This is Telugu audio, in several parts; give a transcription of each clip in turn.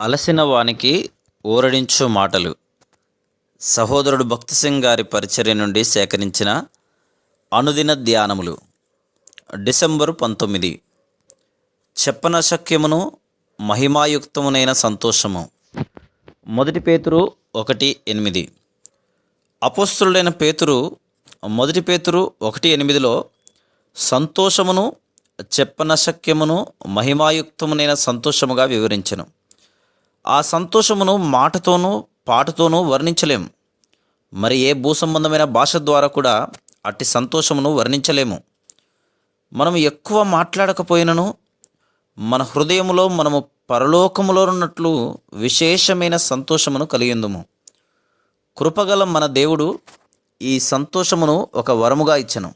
అలసిన వానికి ఊరడించు మాటలు. సహోదరుడు భక్తి సింగ్ గారి పరిచర్య నుండి సేకరించిన అనుదిన ధ్యానములు. డిసెంబరు పంతొమ్మిది. చెప్పనశక్యమును మహిమాయుక్తమునైన సంతోషము. మొదటి పేతురు ఒకటి ఎనిమిది. అపోస్తులుడైన పేతురు మొదటి పేతురు ఒకటి ఎనిమిదిలో సంతోషమును చెప్పనశక్యమును మహిమాయుక్తమునైన సంతోషముగా వివరించెను. ఆ సంతోషమును మాటతోనూ పాటతోనూ వర్ణించలేము. మరి ఏ భూసంబంధమైన భాష ద్వారా కూడా అట్టి సంతోషమును వర్ణించలేము. మనం ఎక్కువ మాట్లాడకపోయినను మన హృదయములో మనము పరలోకములో ఉన్నట్లు విశేషమైన సంతోషమును కలిగిందుము కృపగల మన దేవుడు ఈ సంతోషమును ఒక వరముగా ఇచ్చను.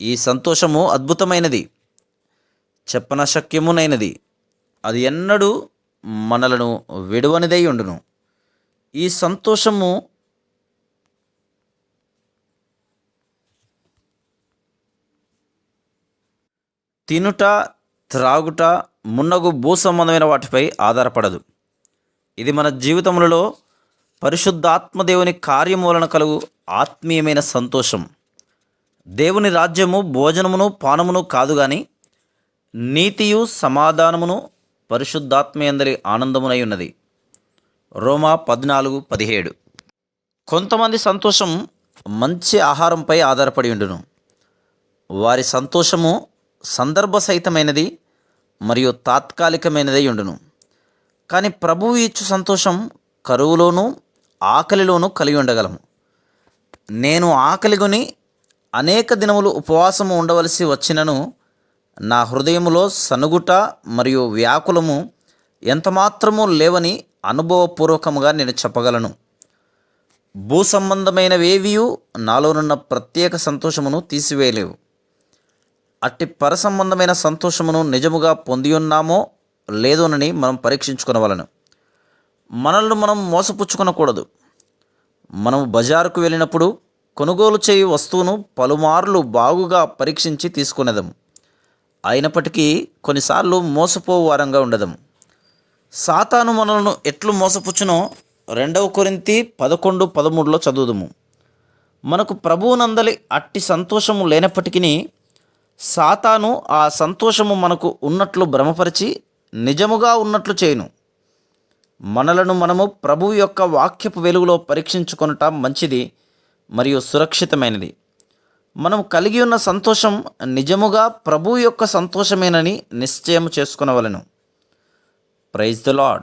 ఈ సంతోషము అద్భుతమైనది. చెప్పనశక్యమునైనది. అది ఎన్నడూ మనలను విడువనిదై ఉండును. ఈ సంతోషము తినుట త్రాగుట మున్నగు భూ సంబంధమైన వాటిపై ఆధారపడదు. ఇది మన జీవితములలో పరిశుద్ధాత్మదేవుని కార్యము వలన కలుగు ఆత్మీయమైన సంతోషం. దేవుని రాజ్యము భోజనమును పానమును కాదు గాని నీతియు సమాధానమును పరిశుద్ధాత్మయందరి ఆనందమునై ఉన్నది. రోమా పద్నాలుగు పదిహేడు. కొంతమంది సంతోషం మంచి ఆహారంపై ఆధారపడి ఉండును. వారి సంతోషము సందర్భ సహితమైనది మరియు తాత్కాలికమైనదై ఉండును. కానీ ప్రభువు ఇచ్చు సంతోషం కరువులోనూ ఆకలిలోనూ కలిగి ఉండగలము. నేను ఆకలిగొని అనేక దినములు ఉపవాసము ఉండవలసి వచ్చినను నా హృదయములో సనుగుట మరియు వ్యాకులము ఎంతమాత్రము లేవని అనుభవపూర్వకముగా నేను చెప్పగలను. భూ సంబంధమైనవేవియు నాలోనున్న ప్రత్యేక సంతోషమును తీసివేయలేవు. అట్టి పర సంబంధమైన సంతోషమును నిజముగా పొంది ఉన్నామో లేదోనని మనం పరీక్షించుకునవలను. మనల్ని మనం మోసపుచ్చుకునకూడదు. మనం బజారుకు వెళ్ళినప్పుడు కొనుగోలు చేయు వస్తువును పలుమార్లు బాగుగా పరీక్షించి తీసుకునేదాము. అయినప్పటికీ కొన్నిసార్లు మోసపోవు వారంగా ఉండదాం సాతాను మనలను ఎట్లు మోసపుచ్చునో రెండవ కొరింతి పదకొండు పదమూడులో చదువుదుము. మనకు ప్రభువునందలి అట్టి సంతోషము లేనప్పటికీ సాతాను ఆ సంతోషము మనకు ఉన్నట్లు భ్రమపరిచి నిజముగా ఉన్నట్లు చేయును. మనలను మనము ప్రభువు యొక్క వాక్యపు వెలుగులో పరీక్షించుకొనటం మంచిది మరియు సురక్షితమైనది. మనం కలిగి ఉన్న సంతోషం నిజముగా ప్రభు యొక్క సంతోషమేనని నిశ్చయం చేసుకునవలను. Praise the lord